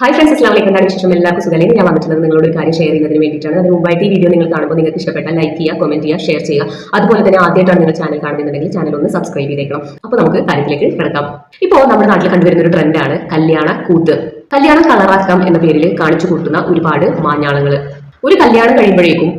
Hi friends അസ്ലാം വലൈക്കും എന്താണ് വിശേഷം? എല്ലാവർക്കും സുഖം ഞാൻ വന്നിട്ടുള്ളത് നിങ്ങളോട് ഒരു കാര്യം ഷെയർ ചെയ്യുന്നതിന് വേണ്ടിയിട്ടാണ്. അതിന് മുമ്പായിട്ട് ഈ വീഡിയോ നിങ്ങൾ കാണുമ്പോൾ നിങ്ങൾക്ക് ഇഷ്ടപ്പെട്ടാൽ ലൈക്ക് ചെയ്യുക കമന്റ് ചെയ്യുക ഷെയർ ചെയ്യുക. അതുപോലെ തന്നെ ആദ്യമായിട്ടാണ് നിങ്ങൾ ചാനൽ കാണുന്നുണ്ടെങ്കിൽ ചാനൽ ഒന്ന് സബ്സ്ക്രൈബ് ചെയ്തേക്കണം. അപ്പോൾ നമുക്ക് കാര്യത്തിലേക്ക് കിടക്കാം. ഇപ്പോൾ നമ്മുടെ നാട്ടിൽ കണ്ടുവരുന്ന ഒരു ട്രെൻഡാണ് കല്യാണ കൂത്ത്. കല്യാണം കളറാക്കാം എന്ന പേരിൽ കാണിച്ചു കൂട്ടുന്ന ഒരുപാട് മാഞ്ഞാളങ്ങൾ ഒരു കല്യാണം കഴിയുമ്പോഴേക്കും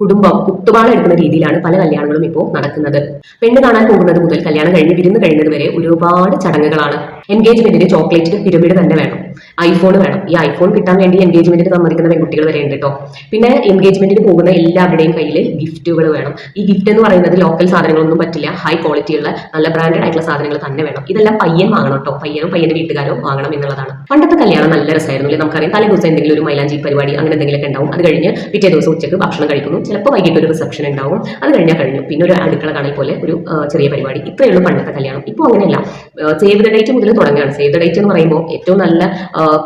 കുടുംബം കുത്തുപാടം എടുക്കുന്ന രീതിയിലാണ് പല കല്യാണങ്ങളും ഇപ്പോൾ നടക്കുന്നത്. പെണ്ണ് കാണാൻ പോകുന്നത് മുതൽ കല്യാണം കഴിഞ്ഞ് വിരുന്ന് കഴിയുന്നത് വരെ ഒരുപാട് ചടങ്ങുകളാണ്. എൻഗേജ്മെന്റിന് ചോക്ലേറ്റിന് പിരമിഡ് തന്നെ വേണം. ഐഫോൺ വേണം. ഈ ഐഫോൺ കിട്ടാൻ വേണ്ടി എൻഗേജ്മെന്റിന് സമ്മതിക്കുന്ന പെൺകുട്ടികൾ വരെ ഉണ്ട് കേട്ടോ പിന്നെ എൻഗേജ്മെന്റിന് പോകുന്ന എല്ലാവരുടെയും കയ്യിൽ ഗിഫ്റ്റുകൾ വേണം. ഈ ഗിഫ്റ്റ് എന്ന് പറയുന്നത് ലോക്കൽ സാധനങ്ങളൊന്നും പറ്റില്ല. ഹൈ ക്വാളിറ്റിയുള്ള നല്ല ബ്രാൻഡഡ് ആയിട്ടുള്ള സാധനങ്ങൾ തന്നെ വേണം. ഇതെല്ലാം പയ്യൻ വാങ്ങണം കേട്ടോ പയ്യനും പയ്യന്റെ വീട്ടുകാരോ വാങ്ങണം എന്നുള്ളതാണ്. പണ്ടത്തെ കല്യാണം നല്ല രസമായിരുന്നു നമുക്കറിയാം തലേ ദിവസം എന്തെങ്കിലും ഒരു മൈലാഞ്ചി പരിപാടി അങ്ങനെ എന്തെങ്കിലുമൊക്കെ ഉണ്ടാവും. അത് കഴിഞ്ഞ് പിറ്റേ ദിവസം ഉച്ചയ്ക്ക് ഭക്ഷണം കഴിക്കുന്നു. ചിലപ്പോൾ വൈകിട്ട് ഒരു റിസപ്ഷൻ ഉണ്ടാവും. അത് കഴിഞ്ഞാൽ കഴിഞ്ഞു. പിന്നെ ഒരു അടുക്കള കാണൽ പോലെ ഒരു ചെറിയ പരിപാടി. ഇത്രയേ ഉള്ളൂ പണ്ടത്തെ കല്യാണം. ഇപ്പോൾ അങ്ങനെയല്ല. സേവ് ദ ഡേറ്റ് മുതൽ തുടങ്ങുകയാണ്. സേവ് ദ ഡേറ്റ് എന്ന് പറയുമ്പോൾ ഏറ്റവും നല്ല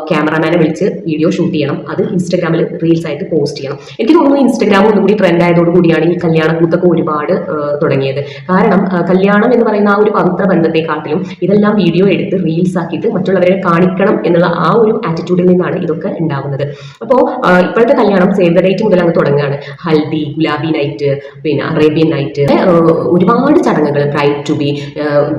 ക്യാമറാമാനെ വിളിച്ച് വീഡിയോ ഷൂട്ട് ചെയ്യണം. അത് ഇൻസ്റ്റാഗ്രാമിൽ റീൽസ് ആയിട്ട് പോസ്റ്റ് ചെയ്യണം. എനിക്ക് തോന്നുന്നു ഇൻസ്റ്റാഗ്രാം ഒന്നുകൂടി ട്രെൻഡ് ആയതോടുകൂടിയാണ് ഈ കല്യാണ കൂത്തൊക്കെ ഒരുപാട് തുടങ്ങിയത്. കാരണം കല്യാണം എന്ന് പറയുന്ന ആ ഒരു പവിത്ര ബന്ധത്തെക്കാട്ടിലും ഇതെല്ലാം വീഡിയോ എടുത്ത് റീൽസ് ആക്കിയിട്ട് മറ്റുള്ളവരെ കാണിക്കണം എന്നുള്ള ആ ഒരു ആറ്റിറ്റ്യൂഡിൽ നിന്നാണ് ഇതൊക്കെ ഉണ്ടാകുന്നത് അപ്പോൾ ഇപ്പോഴത്തെ കല്യാണം സേവ് ദ ഡേറ്റ് മുതൽ അങ്ങ് തുടങ്ങുകയാണ്. ഹൽദി ഗുലാബി നൈറ്റ് പിന്നെ അറേബ്യൻ നൈറ്റ് ഒരുപാട് ചടങ്ങുകൾ bride to be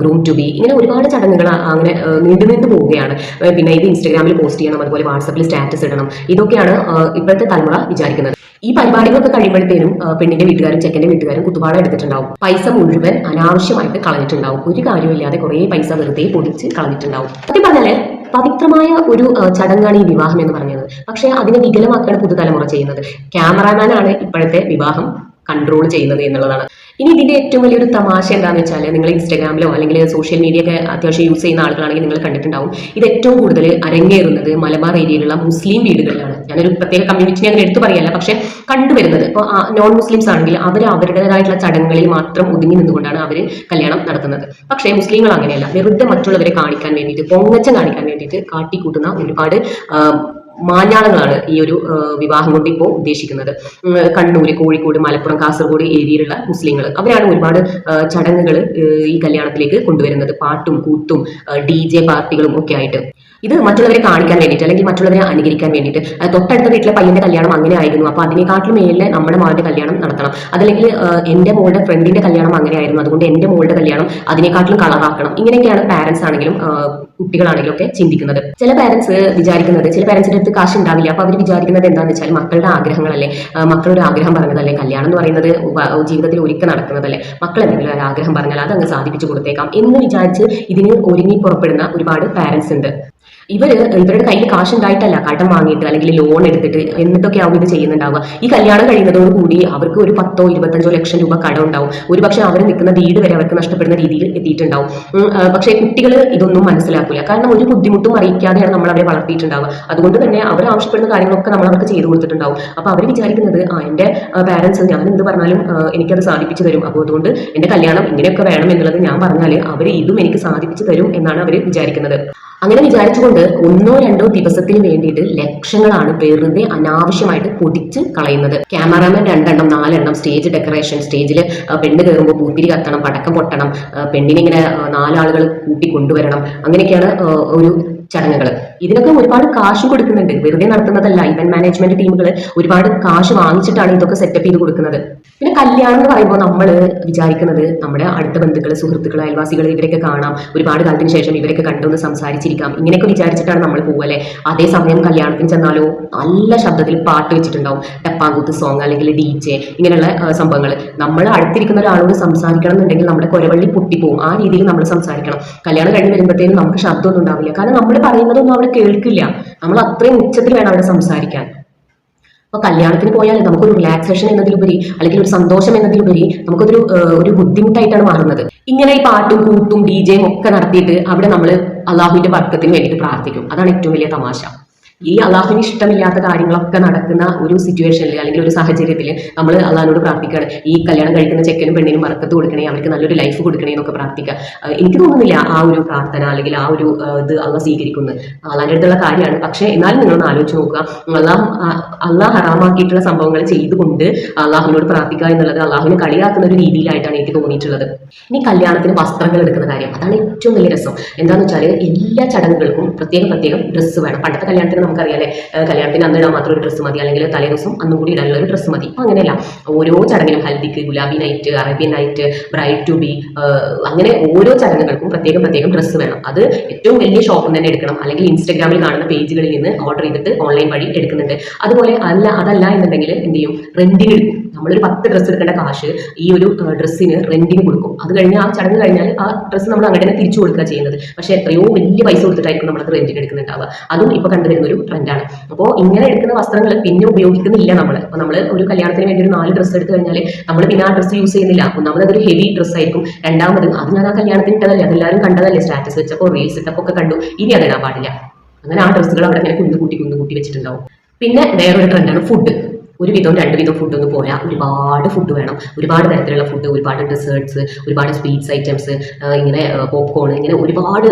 groom to be ഇങ്ങനെ ഒരുപാട് ചടങ്ങുകൾ അങ്ങനെ നീണ്ടു പോവുകയാണ്. പിന്നെ ഇത് ഇൻസ്റ്റാഗ്രാമിൽ പോസ്റ്റ് ചെയ്യണം അതുപോലെ വാട്സപ്പിൽ സ്റ്റാറ്റസ് ഇടണം. ഇതൊക്കെയാണ് ഇപ്പോഴത്തെ തലമുറ വിചാരിക്കുന്നത്. ഈ പരിപാടികളൊക്കെ കഴിയുമ്പോഴത്തേനും പെണ്ണിന്റെ വീട്ടുകാരും ചെക്കന്റെ വീട്ടുകാരും കുത്തുപാട എടുത്തിട്ടുണ്ടാവും. പൈസ മുഴുവൻ അനാവശ്യമായിട്ട് കളഞ്ഞിട്ടുണ്ടാവും. ഒരു കാര്യമില്ലാതെ കുറേ പൈസ വെറുതെ പൊടിച്ച് കളഞ്ഞിട്ടുണ്ടാവും. സത്യം പറഞ്ഞാൽ പവിത്രമായ ഒരു ചടങ്ങാണ് ഈ വിവാഹം എന്ന് പറഞ്ഞത് പക്ഷേ അതിനെ വികലമാക്കാണ് പുതുതലമുറ ചെയ്യുന്നത്. ക്യാമറാമാനാണ് ഇപ്പോഴത്തെ വിവാഹം. കൺട്രോൾ ചെയ്യുന്നത് എന്നുള്ളതാണ്. ഇനി ഇതിന്റെ ഏറ്റവും വലിയൊരു തമാശ എന്താണെന്ന് വെച്ചാൽ നിങ്ങൾ ഇൻസ്റ്റാഗ്രാമിലോ അല്ലെങ്കിൽ സോഷ്യൽ മീഡിയ ഒക്കെ അത്യാവശ്യം യൂസ് ചെയ്യുന്ന ആളുകളാണെങ്കിൽ നിങ്ങൾ കണ്ടിട്ടുണ്ടാവും. ഇത് ഏറ്റവും കൂടുതൽ അരങ്ങേറുന്നത് മലബാർ ഏരിയയിലുള്ള മുസ്ലിം വീടുകളിലാണ്. ഞാനൊരു പ്രത്യേക കമ്മ്യൂണിറ്റിനെ അങ്ങനെ എടുത്തു പറയല്ല പക്ഷെ കണ്ടുവരുന്നത്. ഇപ്പോൾ നോൺ മുസ്ലിംസ് ആണെങ്കിൽ അവർ അവരുടേതായിട്ടുള്ള ചടങ്ങുകളിൽ മാത്രം ഒതുങ്ങി നിന്നുകൊണ്ടാണ് അവർ കല്യാണം നടത്തുന്നത്. പക്ഷേ മുസ്ലിങ്ങൾ അങ്ങനെയല്ല. വെറുതെ മറ്റുള്ളവരെ കാണിക്കാൻ വേണ്ടിയിട്ട് പൊങ്ങച്ചം കാണിക്കാൻ വേണ്ടിയിട്ട് കാട്ടിക്കൂട്ടുന്ന ഒരുപാട് മാഞ്ഞാളങ്ങളാണ് ഈ ഒരു വിവാഹം കൊണ്ട് ഇപ്പോൾ ഉദ്ദേശിക്കുന്നത്. കണ്ണൂര് കോഴിക്കോട് മലപ്പുറം കാസർഗോഡ് ഏരിയയിലുള്ള മുസ്ലിങ്ങൾ അവരാണ് ഒരുപാട് ചടങ്ങുകൾ ഈ കല്യാണത്തിലേക്ക് കൊണ്ടുവരുന്നത്. പാട്ടും കൂത്തും ഡി ജെ പാർട്ടികളും ഒക്കെ ആയിട്ട്. ഇത് മറ്റുള്ളവരെ കാണിക്കാൻ വേണ്ടിയിട്ട് അല്ലെങ്കിൽ മറ്റുള്ളവരെ അനുകരിക്കാൻ വേണ്ടിയിട്ട്. തൊട്ടടുത്ത വീട്ടിലെ പയ്യന്റെ കല്യാണം അങ്ങനെ ആയിരുന്നു. അപ്പൊ അതിനെക്കാട്ടിലും മേലെ നമ്മുടെ മകളുടെ കല്യാണം നടത്തണം. അതല്ലെങ്കിൽ എന്റെ മോളുടെ ഫ്രണ്ടിന്റെ കല്യാണം അങ്ങനെ ആയിരുന്നു. അതുകൊണ്ട് എന്റെ മോളുടെ കല്യാണം അതിനെക്കാട്ടിലും കളറാക്കണം ഇങ്ങനെയൊക്കെയാണ് പാരന്റ്സ് ആണെങ്കിലും കുട്ടികളാണെങ്കിലും ഒക്കെ ചിന്തിക്കുന്നത്. ചില പാരന്റ്സ് വിചാരിക്കുന്നത് ചില പാരന്റ്സിന്റെ അടുത്ത് കാശ് ഉണ്ടാവില്ല അപ്പൊ അവർ വിചാരിക്കുന്നത് എന്താണെന്ന് വെച്ചാൽ മക്കളുടെ ആഗ്രഹങ്ങളല്ലേ? മക്കളുടെ ആഗ്രഹം പറഞ്ഞതല്ലേ? കല്യാണം എന്ന് പറയുന്നത് ജീവിതത്തിൽ ഒരിക്കൽ നടക്കുന്നതല്ലേ? മക്കൾ എന്തെങ്കിലും ഒരു ആഗ്രഹം പറഞ്ഞാൽ അത് അങ്ങ് സാധിപ്പിച്ചു കൊടുത്തേക്കാം എന്ന് വിചാരിച്ച് ഇതിന് ഒരുങ്ങി പുറപ്പെടുന്ന ഒരുപാട് പാരന്റ്സ് ഉണ്ട്. ഇവർ ഇവരുടെ കയ്യിൽ കാശ് ഉണ്ടായിട്ടല്ല കടം വാങ്ങിയിട്ട് അല്ലെങ്കിൽ ലോൺ എടുത്തിട്ട് എന്നിട്ടൊക്കെ ആവും ഇത് ചെയ്യുന്നുണ്ടാവുക. ഈ കല്യാണം കഴിയുന്നതോട് കൂടി അവർക്ക് ഒരു പത്തോ ഇരുപത്തഞ്ചോ ലക്ഷം രൂപ കടം ഉണ്ടാവും. ഒരു പക്ഷെ അവർ നിൽക്കുന്ന വീട് വരെ അവർക്ക് നഷ്ടപ്പെടുന്ന രീതിയിൽ എത്തിയിട്ടുണ്ടാവും. പക്ഷേ കുട്ടികൾ ഇതൊന്നും മനസ്സിലാക്കില്ല കാരണം ഒരു ബുദ്ധിമുട്ടും അറിയിക്കാതെയാണ് നമ്മൾ അവരെ വളർത്തിയിട്ടുണ്ടാവുക. അതുകൊണ്ട് തന്നെ അവർ ആവശ്യപ്പെടുന്ന കാര്യങ്ങളൊക്കെ നമ്മൾ അവർക്ക് ചെയ്തു കൊടുത്തിട്ടുണ്ടാവും. അപ്പോൾ അവർ വിചാരിക്കുന്നത് ആ എന്റെ പാരന്റ്സ് ഞാൻ എന്ത് പറഞ്ഞാലും എനിക്കത് സാധിപ്പിച്ചു തരും. അപ്പോൾ അതുകൊണ്ട് എന്റെ കല്യാണം ഇങ്ങനെയൊക്കെ വേണം എന്നുള്ളത് ഞാൻ പറഞ്ഞാൽ അവർ ഇതും എനിക്ക് സാധിപ്പിച്ചു തരും എന്നാണ് അവർ വിചാരിക്കുന്നത്. അങ്ങനെ വിചാരിച്ചുകൊണ്ട് ഒന്നോ രണ്ടോ ദിവസത്തിന് വേണ്ടിയിട്ട് ലക്ഷങ്ങളാണ് വെറുതെ അനാവശ്യമായിട്ട് പൊടിച്ച് കളയുന്നത്. ക്യാമറാമാൻ രണ്ടെണ്ണം നാലെണ്ണം സ്റ്റേജ് ഡെക്കറേഷൻ സ്റ്റേജിൽ പെണ്ണ് കയറുമ്പോൾ പൂത്തിരി കത്തണം പടക്കം പൊട്ടണം പെണ്ണിനെ ഇങ്ങനെ നാലാളുകൾ കൂട്ടി കൊണ്ടുവരണം അങ്ങനെയൊക്കെയാണ് ഒരു ചടങ്ങുകൾ ഇതിനൊക്കെ ഒരുപാട് കാശ് കൊടുക്കുന്നുണ്ട്. വെറുതെ നടത്തുന്നതല്ല. ഇവന്റ് മാനേജ്മെന്റ് ടീമുകൾ ഒരുപാട് കാശ് വാങ്ങിച്ചിട്ടാണ് ഇതൊക്കെ സെറ്റപ്പ് ചെയ്ത് കൊടുക്കുന്നത്. പിന്നെ കല്യാണം എന്ന് പറയുമ്പോൾ നമ്മൾ വിചാരിക്കുന്നത് നമ്മുടെ അടുത്ത ബന്ധുക്കൾ സുഹൃത്തുക്കൾ അയൽവാസികൾ ഇവരൊക്കെ കാണാം. ഒരുപാട് കാലത്തിന് ശേഷം ഇവരൊക്കെ കണ്ടൊന്ന് സംസാരിച്ചിരിക്കാം. ഇങ്ങനെയൊക്കെ വിചാരിച്ചിട്ടാണ് നമ്മൾ പോവല്ലേ അതേസമയം കല്യാണത്തിന് ചെന്നാലോ നല്ല ശബ്ദത്തിൽ പാട്ട് വെച്ചിട്ടുണ്ടാവും. ടപ്പാങ്കൂത്ത് സോങ് അല്ലെങ്കിൽ ഡി ജെ ഇങ്ങനെയുള്ള സംഭവങ്ങൾ നമ്മൾ അടുത്തിരിക്കുന്ന ഒരാളോട് സംസാരിക്കണം എന്നുണ്ടെങ്കിൽ നമ്മുടെ കൊരവള്ളി പൊട്ടിപ്പോവും. ആ രീതിയിൽ നമ്മൾ സംസാരിക്കണം. കല്യാണം കഴിഞ്ഞ് വരുമ്പോഴത്തേനും നമുക്ക് ശബ്ദമൊന്നും ഉണ്ടാവില്ല. കാരണം നമ്മൾ പറയുന്നതൊന്നും അവിടെ കേൾക്കില്ല. നമ്മൾ അത്രയും ഉച്ചത്തിൽ വേണം അവിടെ സംസാരിക്കാൻ. അപ്പൊ കല്യാണത്തിന് പോയാൽ നമുക്കൊരു റിലാക്സേഷൻ എന്നതിലുപരി അല്ലെങ്കിൽ ഒരു സന്തോഷം എന്നതിലുപരി നമുക്കൊരു ഒരു ബുദ്ധിമുട്ടായിട്ടാണ് മാറുന്നത്. ഇങ്ങനെ ഈ പാട്ടും കൂട്ടും ഡി ജെയും ഒക്കെ നടത്തിയിട്ട് അവിടെ നമ്മൾ അള്ളാഹുവിന്റെ വർക്കത്തിന് വേണ്ടിയിട്ട് പ്രാർത്ഥിക്കും. അതാണ് ഏറ്റവും വലിയ തമാശ. ഈ അള്ളാഹുവിന് ഇഷ്ടമില്ലാത്ത കാര്യങ്ങളൊക്കെ നടക്കുന്ന ഒരു സിറ്റുവേഷനിൽ അല്ലെങ്കിൽ ഒരു സാഹചര്യത്തിൽ നമ്മൾ അള്ളാഹിനോട് പ്രാർത്ഥിക്കുകയാണ് ഈ കല്യാണം കഴിക്കുന്ന ചെക്കനും പെണ്ണിനും മറക്കത്ത് കൊടുക്കണേ അവർക്ക് നല്ലൊരു ലൈഫ് കൊടുക്കണേ എന്നൊക്കെ പ്രാർത്ഥിക്കുക എനിക്ക് തോന്നുന്നില്ല ആ ഒരു പ്രാർത്ഥന അല്ലെങ്കിൽ ആ ഒരു ഇത് അള്ളാഹ് സ്വീകരിക്കുന്നത് അള്ളാഹിന്റെ അടുത്തുള്ള കാര്യമാണ്. പക്ഷേ എന്നാലും നിങ്ങളൊന്ന് ആലോചിച്ച് നോക്കുക. അള്ളാഹ് അള്ളാഹ് ഹറാമാക്കിയിട്ടുള്ള സംഭവങ്ങൾ ചെയ്തുകൊണ്ട് അള്ളാഹുവിനോട് പ്രാർത്ഥിക്കുക എന്നുള്ളത് അള്ളാഹുവിനെ കളിയാക്കുന്ന ഒരു രീതിയിലായിട്ടാണ് എനിക്ക് തോന്നിയിട്ടുള്ളത്. ഇനി കല്യാണത്തിന് വസ്ത്രങ്ങൾ എടുക്കുന്ന കാര്യം. അതാണ് ഏറ്റവും വലിയ രസം. എന്താണെന്ന് വെച്ചാൽ എല്ലാ ചടങ്ങുകൾക്കും പ്രത്യേകം പ്രത്യേകം ഡ്രസ്സ് വേണം. പണ്ടത്തെ കല്യാണത്തിന് നമുക്കറിയാലേ അല്ലെ? കല്യാണത്തിന് അന്ന് ഇടാൻ മാത്രം ഒരു ഡ്രസ്സ് മതി. അല്ലെങ്കിൽ തലേ ദിവസം അന്നും കൂടി ഇടാനുള്ള ഒരു ഡ്രസ്സ് മതി. അങ്ങനെയല്ല. ഓരോ ചടങ്ങിനും ഹൽദിക്ക് gulabi night Arabian night bride to be അങ്ങനെ ഓരോ ചടങ്ങുകൾക്കും പ്രത്യേകം പ്രത്യേകം ഡ്രസ്സ് വേണം. അത് ഏറ്റവും വലിയ ഷോപ്പിൽ തന്നെ എടുക്കണം. അല്ലെങ്കിൽ ഇൻസ്റ്റാഗ്രാമിൽ കാണുന്ന പേജുകളിൽ നിന്ന് ഓർഡർ ചെയ്തിട്ട് ഓൺലൈൻ വഴി എടുക്കുന്നുണ്ട്. അതുപോലെ അല്ല അതല്ല എന്നുണ്ടെങ്കിൽ എന്ത് ചെയ്യും? റെന്റിന് എടുക്കും. നമ്മളൊരു പത്ത് ഡ്രസ്സ് എടുക്കേണ്ട കാശ് ഈ ഒരു ഡ്രസ്സിന് റെന്റിന് കൊടുക്കും. അത് കഴിഞ്ഞ് ആ ചടങ്ങ് കഴിഞ്ഞാൽ ആ ഡ്രസ്സ് നമ്മൾ അങ്ങനെ തിരിച്ചു കൊടുക്കുക ചെയ്യുന്നത്. പക്ഷെ എത്രയോ വലിയ പൈസ കൊടുത്തിട്ടായിരിക്കും നമ്മളത് റെന്റിന് എടുക്കുന്നുണ്ടാവുക. അതും ഇപ്പൊ കണ്ടുവരുന്ന ഒരു ട്രെൻഡാണ് അപ്പോൾ ഇങ്ങനെ എടുക്കുന്ന വസ്ത്രങ്ങൾ പിന്നെ ഉപയോഗിക്കുന്നില്ല നമ്മൾ അപ്പോൾ നമ്മൾ ഒരു കല്യാണത്തിന് വേണ്ടി ഒരു നാല് ഡ്രസ്സ് എടുത്തു കഴിഞ്ഞാൽ നമ്മൾ പിന്നെ ആ ഡ്രസ്സ് യൂസ് ചെയ്യുന്നില്ല. ഒന്നാമത് അതൊരു ഹെവി ഡ്രസ്സ് ആയിരിക്കും. രണ്ടാമത് അത് ഞാൻ ആ കല്യാണത്തിന് ഇട്ടതല്ലേ അതെല്ലാവരും കണ്ടതല്ലേ സ്റ്റാറ്റസ് വെച്ചപ്പോൾ റീൽസ് ഇട്ടപ്പോൾ ഒക്കെ കണ്ടു. ഇനി അതിടാൻ പാടില്ല. അങ്ങനെ ആ ഡ്രസ്സുകൾ അവിടെ ഇങ്ങനെ കുന്നുകൂട്ടി കുന്നുകൂട്ടി വെച്ചിട്ടുണ്ടാവും. പിന്നെ വേറൊരു ട്രെൻഡാണ് ഫുഡ് ഒരു വിധവും രണ്ട് ഫുഡ് ഫുഡൊന്നും പോരാ ഒരുപാട് ഫുഡ് വേണം. ഒരുപാട് തരത്തിലുള്ള ഫുഡ് ഒരുപാട് ഡെസേർട്സ് ഒരുപാട് സ്വീറ്റ്സ് ഐറ്റംസ് ഇങ്ങനെ പോപ്കോൺ ഇങ്ങനെ ഒരുപാട്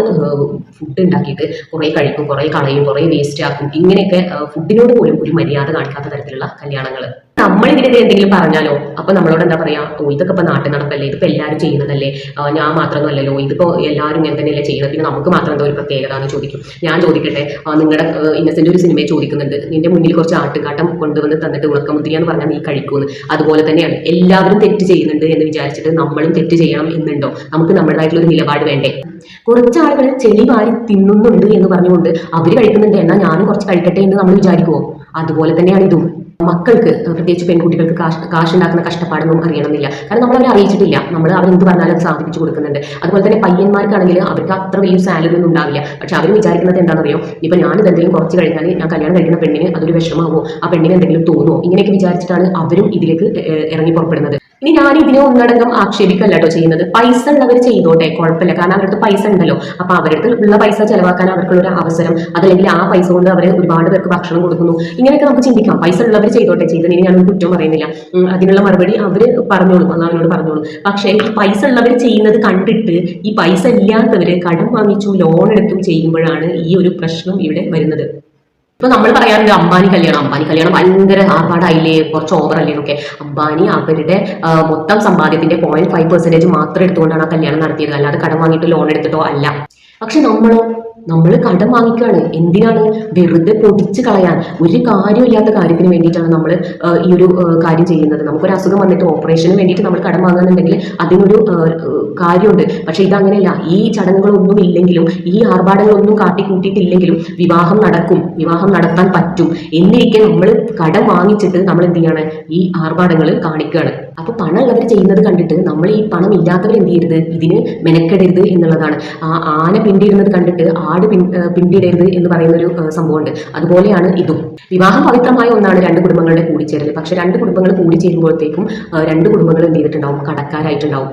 ഫുഡ് ഉണ്ടാക്കിയിട്ട് കുറേ കഴിക്കും കുറേ കളയും കുറേ വേസ്റ്റ് ആക്കും. ഇങ്ങനെയൊക്കെ ഫുഡിനോട് പോലും ഒരു മര്യാദ കാണിക്കാത്ത തരത്തിലുള്ള കല്യാണങ്ങൾ നമ്മൾ ഇതിനെതിരെ എന്തെങ്കിലും പറഞ്ഞാലോ? അപ്പൊ നമ്മളോട് എന്താ പറയാ ഓ ഇതൊക്കെ ഇപ്പൊ നാട്ടിൽ നടപ്പല്ലേ ഇതിപ്പോ എല്ലാവരും ചെയ്യുന്നതല്ലേ? ഞാൻ മാത്രമൊന്നുമല്ലല്ലോ ഇതിപ്പോ എല്ലാവരും ഇങ്ങനെ തന്നെയല്ലേ ചെയ്യുന്നത്? പിന്നെ നമുക്ക് മാത്രം എന്താ ഒരു പ്രത്യേകത എന്ന് ചോദിക്കും. ഞാൻ ചോദിക്കട്ടെ നിങ്ങളുടെ ഇന്നസെന്റ് ഒരു സിനിമയെ ചോദിക്കുന്നുണ്ട്. നിന്റെ മുന്നിൽ കുറച്ച് ആട്ടുകാട്ടം കൊണ്ടുവന്ന് തന്നിട്ട് ഉണക്കമുദ്രിയ എന്ന് പറഞ്ഞാൽ നീ കഴിക്കുമെന്ന് അതുപോലെ തന്നെയാണ് എല്ലാവരും തെറ്റ് ചെയ്യുന്നുണ്ട് എന്ന് വിചാരിച്ചിട്ട് നമ്മളും തെറ്റ് ചെയ്യണം എന്നുണ്ടോ? നമുക്ക് നമ്മുടേതായിട്ടുള്ള ഒരു നിലപാട് വേണ്ടേ? കുറച്ച് ആളുകൾ ചെളി വാരി തിന്നുന്നുണ്ട് എന്ന് പറഞ്ഞുകൊണ്ട് അവർ കഴിക്കുന്നുണ്ട് എന്നാൽ ഞാനും കുറച്ച് കഴിക്കട്ടെ എന്ന് നമ്മൾ വിചാരിക്കുമോ അതുപോലെ തന്നെയാണ് ഇതും. മക്കൾക്ക് പ്രത്യേകിച്ച് പെൺകുട്ടികൾക്ക് കാശ് ഉണ്ടാക്കുന്ന കഷ്ടപ്പാടൊന്നും അറിയണമെന്നില്ല. കാരണം നമ്മൾ അവരെ അറിയിച്ചിട്ടില്ല നമ്മൾ അവരെന്ത് പറഞ്ഞാലും സാധിപ്പിച്ചു കൊടുക്കുന്നുണ്ട്. അതുപോലെ തന്നെ പയ്യന്മാർക്കാണെങ്കിൽ അവർക്ക് അത്ര വലിയ സാലറി ഒന്നും ഉണ്ടാവില്ല. പക്ഷെ അവർ വിചാരിക്കുന്നത് എന്താണെന്നറിയോ? ഇപ്പൊ ഞാൻ ഇതെന്തെങ്കിലും കുറച്ച് കഴിഞ്ഞാൽ ഞാൻ കല്യാണം കഴിക്കുന്ന പെണ്ണിന് അതൊരു വിഷമാവോ ആ പെണ്ണിന് എന്തെങ്കിലും തോന്നുമോ ഇങ്ങനെയൊക്കെ വിചാരിച്ചിട്ടാണ് അവരും ഇതിലേക്ക് ഇറങ്ങി പുറപ്പെടുന്നത്. ഇനി ഞാൻ ഇതിനെ ഒന്നടങ്കം ആക്ഷേപിക്കല്ല കേട്ടോ ചെയ്യുന്നത്. പൈസ ഉള്ളവർ ചെയ്തോട്ടെ കുഴപ്പമില്ല. കാരണം അവരുടെ പൈസ ഉണ്ടല്ലോ. അപ്പൊ അവരുടെ ഉള്ള പൈസ ചെലവാക്കാൻ അവർക്കുള്ള ഒരു അവസരം അതല്ലെങ്കിൽ ആ പൈസ കൊണ്ട് അവർ ഒരുപാട് പേർക്ക് ഭക്ഷണം കൊടുക്കുന്നു. ഇങ്ങനെയൊക്കെ നമുക്ക് ചിന്തിക്കാം. പൈസ ഉള്ളവർ ചെയ്തോട്ടെ. ചെയ്തതിന് ഞാൻ കുറ്റം പറയുന്നില്ല. അതിനുള്ള മറുപടി അവർ പറഞ്ഞോളും. അള്ളാഹിനോട് പറഞ്ഞോളും. പക്ഷേ ഈ പൈസ ഉള്ളവർ ചെയ്യുന്നത് കണ്ടിട്ട് ഈ പൈസ ഇല്ലാത്തവര് കടം വാങ്ങിച്ചും ലോൺ എടുത്തും ചെയ്യുമ്പോഴാണ് ഈ ഒരു പ്രശ്നം ഇവിടെ വരുന്നത്. ഇപ്പൊ നമ്മൾ പറയാറുണ്ട് അംബാനി കല്യാണം. അംബാനി കല്യാണം ഭയങ്കര ആർപ്പാടായില്ലേ കുറച്ച് ഓവർ അല്ലേ ഒക്കെ അംബാനി അവരുടെ മൊത്തം സമ്പാദ്യത്തിന്റെ പോയിന്റ് ഫൈവ് പെർസെന്റേജ് മാത്രം എടുത്തുകൊണ്ടാണ് ആ കല്യാണം നടത്തിയത്. അല്ലാതെ കടം വാങ്ങിയിട്ട് ലോൺ എടുത്തിട്ടോ അല്ല. പക്ഷെ നമ്മളോ നമ്മൾ കടം വാങ്ങിക്കുകയാണ്. എന്തിനാണ് വെറുതെ പൊടിച്ച് കളയാൻ? ഒരു കാര്യമില്ലാത്ത കാര്യത്തിന് വേണ്ടിയിട്ടാണ് നമ്മൾ ഈ ഒരു കാര്യം ചെയ്യുന്നത്. നമുക്കൊരു അസുഖം വന്നിട്ട് ഓപ്പറേഷന് വേണ്ടിയിട്ട് നമ്മൾ കടം വാങ്ങുന്നുണ്ടെങ്കിൽ അതിനൊരു കാര്യമുണ്ട്. പക്ഷെ ഇതങ്ങനെയല്ല. ഈ ചടങ്ങുകളൊന്നും ഇല്ലെങ്കിലും ഈ ആർഭാടങ്ങളൊന്നും കാട്ടിക്കൂട്ടിയിട്ടില്ലെങ്കിലും വിവാഹം നടക്കും. വിവാഹം നടത്താൻ പറ്റും. എന്നിരിക്കെ നമ്മൾ കടം വാങ്ങിച്ചിട്ട് നമ്മൾ എന്ത് ചെയ്യാണ്? ഈ ആർഭാടങ്ങൾ കാണിക്കുകയാണ്. അപ്പൊ പണമുള്ളവർ ചെയ്യുന്നത് കണ്ടിട്ട് നമ്മൾ ഈ പണം ഇല്ലാത്തവർ എന്ത് ചെയ്യരുത്? ഇതിന് മെനക്കെടരുത് എന്നുള്ളതാണ്. ആ ആന പിന്തിയിടുന്നത് കണ്ടിട്ട് ആട് പിൻ പിന്തിയിടരുത് എന്ന് പറയുന്ന ഒരു സംഭവമുണ്ട്. അതുപോലെയാണ് ഇതും. വിവാഹം പവിത്രമായ ഒന്നാണ് രണ്ട് കുടുംബങ്ങളുടെ കൂടിച്ചേരൽ പക്ഷെ രണ്ട് കുടുംബങ്ങൾ കൂടിച്ചേരുമ്പോഴത്തേക്കും രണ്ട് കുടുംബങ്ങൾ എന്ത് ചെയ്തിട്ടുണ്ടാവും? കടക്കാരായിട്ടുണ്ടാവും.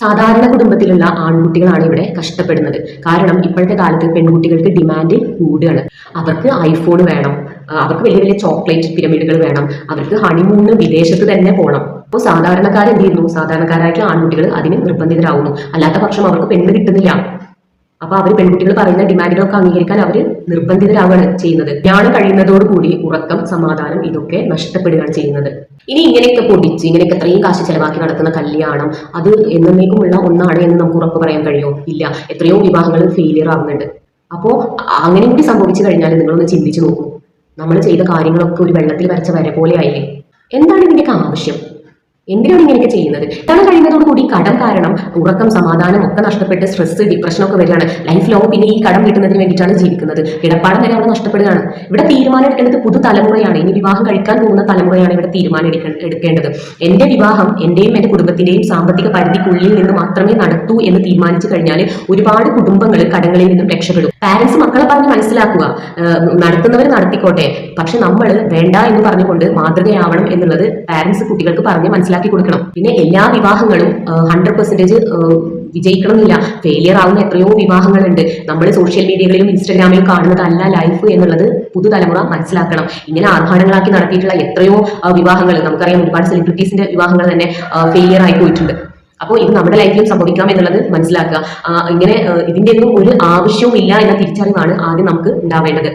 സാധാരണ കുടുംബത്തിലുള്ള ആൺകുട്ടികളാണ് ഇവിടെ കഷ്ടപ്പെടുന്നത്. കാരണം ഇപ്പോഴത്തെ കാലത്ത് പെൺകുട്ടികൾക്ക് ഡിമാൻഡ് കൂടുകയാണ്. അവർക്ക് ഐഫോൺ വേണം. അവർക്ക് വലിയ വലിയ ചോക്ലേറ്റ് പിരമിഡുകൾ വേണം. അവർക്ക് ഹണിമൂണ് വിദേശത്ത് തന്നെ പോകണം അപ്പോൾ സാധാരണക്കാർ എന്ത് ചെയ്യുന്നു? സാധാരണക്കാരായിട്ടുള്ള ആൺകുട്ടികൾ അതിന് നിർബന്ധിതരാകുന്നു അല്ലാത്ത പക്ഷം അവർക്ക് പെണ്ണ് കിട്ടുന്നില്ല. അപ്പൊ അവർ പെൺകുട്ടികൾ പറയുന്ന ഡിമാൻഡുകളൊക്കെ അംഗീകരിക്കാൻ അവർ നിർബന്ധിതരാവുകയാണ് ചെയ്യുന്നത്. ഞാൻ കഴിയുന്നതോടുകൂടി ഉറക്കം സമാധാനം ഇതൊക്കെ നഷ്ടപ്പെടുകയാണ് ചെയ്യുന്നത്. ഇനി ഇങ്ങനെയൊക്കെ പൊടിച്ച് ഇങ്ങനെയൊക്കെ ഇത്രയും കാശ് ചെലവാക്കി നടത്തുന്ന കല്യാണം അത് എന്നേക്കുമുള്ള ഒന്നാണ് എന്ന് നമുക്ക് ഉറപ്പ് പറയാൻ കഴിയുമോ ഇല്ല. എത്രയോ വിവാഹങ്ങൾ ഫെയിലിയർ ആവുന്നുണ്ട്. അപ്പോൾ അങ്ങനെ കൂടി സംഭവിച്ചു കഴിഞ്ഞാൽ നിങ്ങളൊന്ന് ചിന്തിച്ചു നോക്കൂ. നമ്മൾ ചെയ്ത കാര്യങ്ങളൊക്കെ ഒരു വെള്ളത്തിൽ വരച്ച വര പോലെ ആയില്ലേ എന്താണ് ഇതിന്റെയൊക്കെ ആവശ്യം? എന്തിനാണ് ഇങ്ങനെയൊക്കെ ചെയ്യുന്നത്? കടം കഴിയുന്നതോടുകൂടി കടം കാരണം ഉറക്കം സമാധാനം ഒക്കെ നഷ്ടപ്പെട്ട് സ്ട്രെസ് ഡിപ്രഷൻ ഒക്കെ വരികയാണ്. ലൈഫ് ലോങ് പിന്നെ ഈ കടം കിട്ടുന്നതിന് വേണ്ടിയിട്ടാണ് ജീവിക്കുന്നത്. കിടപ്പാടം വരെ അവിടെ നഷ്ടപ്പെടുകയാണ്. ഇവിടെ തീരുമാനം എടുക്കേണ്ടത് പുതുതലമുറയാണ് ഇനി വിവാഹം കഴിക്കാൻ പോകുന്ന തലമുറയാണ് ഇവിടെ തീരുമാനം എടുക്ക- എടുക്കേണ്ടത്. എന്റെ വിവാഹം എന്റെയും എന്റെ കുടുംബത്തിന്റെയും സാമ്പത്തിക പരിധിക്കുള്ളിൽ നിന്ന് മാത്രമേ നടത്തൂ എന്ന് തീരുമാനിച്ചു കഴിഞ്ഞാൽ ഒരുപാട് കുടുംബങ്ങൾ കടങ്ങളിൽ നിന്നും രക്ഷപ്പെടും. പാരന്റ്സ് മക്കളെ പറഞ്ഞ് മനസ്സിലാക്കുക. നടത്തുന്നവർ നടത്തിക്കോട്ടെ. പക്ഷെ നമ്മൾ വേണ്ട എന്ന് പറഞ്ഞുകൊണ്ട് മാതൃകയാവണം എന്നുള്ളത് പാരന്റ്സ് കുട്ടികൾക്ക് പറഞ്ഞ് മനസ്സിലാക്കി കൊടുക്കണം. പിന്നെ എല്ലാ വിവാഹങ്ങളും ഹൺഡ്രഡ് പെർസെന്റേജ് വിജയിക്കണം എന്നില്ല ഫെയിലിയർ ആവുന്ന എത്രയോ വിവാഹങ്ങളുണ്ട്. നമ്മൾ സോഷ്യൽ മീഡിയകളിലും ഇൻസ്റ്റാഗ്രാമിലും കാണുന്നതല്ല ലൈഫ് എന്നുള്ളത് പുതുതലമുറ മനസ്സിലാക്കണം. ഇങ്ങനെ ആർഭാടങ്ങളാക്കി നടത്തിയിട്ടുള്ള എത്രയോ വിവാഹങ്ങൾ നമുക്കറിയാം ഒരുപാട് സെലിബ്രിറ്റീസിന്റെ വിവാഹങ്ങൾ തന്നെ ഫെയിലിയർ ആയി പോയിട്ടുണ്ട്. അപ്പോൾ ഇത് നമ്മുടെ ലൈഫിലും സംഭവിക്കാം എന്നുള്ളത് മനസ്സിലാക്കുക. ഇങ്ങനെ ഇതിന്റെ ഒന്നും ഒരു ആവശ്യവും ഇല്ല എന്ന തിരിച്ചറിവാണ് ആദ്യം നമുക്ക് ഉണ്ടാവേണ്ടത്.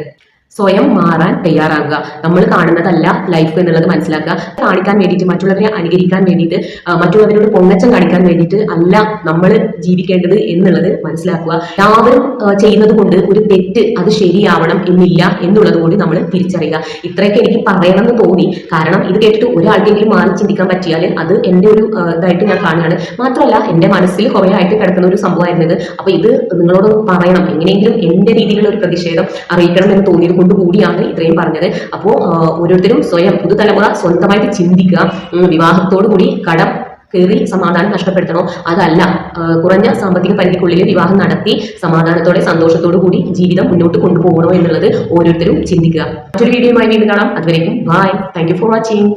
സ്വയം മാറാൻ തയ്യാറാകുക. നമ്മൾ കാണുന്നതല്ല ലൈഫ് എന്നുള്ളത് മനസ്സിലാക്കുക. കാണിക്കാൻ വേണ്ടിയിട്ട് മറ്റുള്ളവരെ അനുകരിക്കാൻ വേണ്ടിയിട്ട് മറ്റുള്ളവരോട് പൊങ്ങച്ചം കാണിക്കാൻ വേണ്ടിയിട്ട് അല്ല നമ്മൾ ജീവിക്കേണ്ടത് എന്നുള്ളത് മനസ്സിലാക്കുക. എല്ലാവരും ചെയ്യുന്നത് കൊണ്ട് ഒരു തെറ്റ് അത് ശരിയാവണം എന്നില്ല എന്നുള്ളത് കൂടി നമ്മൾ തിരിച്ചറിയുക. ഇത്രയൊക്കെ എനിക്ക് പറയണമെന്ന് തോന്നി. കാരണം ഇത് കേട്ടിട്ട് ഒരാൾക്കെങ്കിലും മാറി ചിന്തിക്കാൻ പറ്റിയാൽ അത് എന്റെ ഒരു ഇതായിട്ട് ഞാൻ കാണുകയാണ്. മാത്രമല്ല എന്റെ മനസ്സിൽ കുറേ ആയിട്ട് കിടക്കുന്ന ഒരു സംഭവമായിരുന്നത് അപ്പൊ ഇത് നിങ്ങളോട് പറയണം. എങ്ങനെയെങ്കിലും എന്റെ രീതിയിലുള്ള ഒരു പ്രതിഷേധം അറിയിക്കണം എന്ന് തോന്നിയത് കൊണ്ട് കൂടിയാണ് ഇത്രയും പറഞ്ഞത്. അപ്പോൾ ഓരോരുത്തരും സ്വയം പുതുതലമുറ സ്വന്തമായിട്ട് ചിന്തിക്കുക വിവാഹത്തോടു കൂടി കടം കയറി സമാധാനം നഷ്ടപ്പെടുത്തണോ? അതല്ല കുറഞ്ഞ സാമ്പത്തിക പരിധിക്കുള്ളിൽ വിവാഹം നടത്തി സമാധാനത്തോടെ സന്തോഷത്തോടു കൂടി ജീവിതം മുന്നോട്ട് കൊണ്ടുപോകണോ എന്നുള്ളത് ഓരോരുത്തരും ചിന്തിക്കുക. മറ്റൊരു വീഡിയോയുമായി വീണ്ടും കാണാം. അതുവരെയും ബൈ താങ്ക് ഫോർ വാച്ചിങ്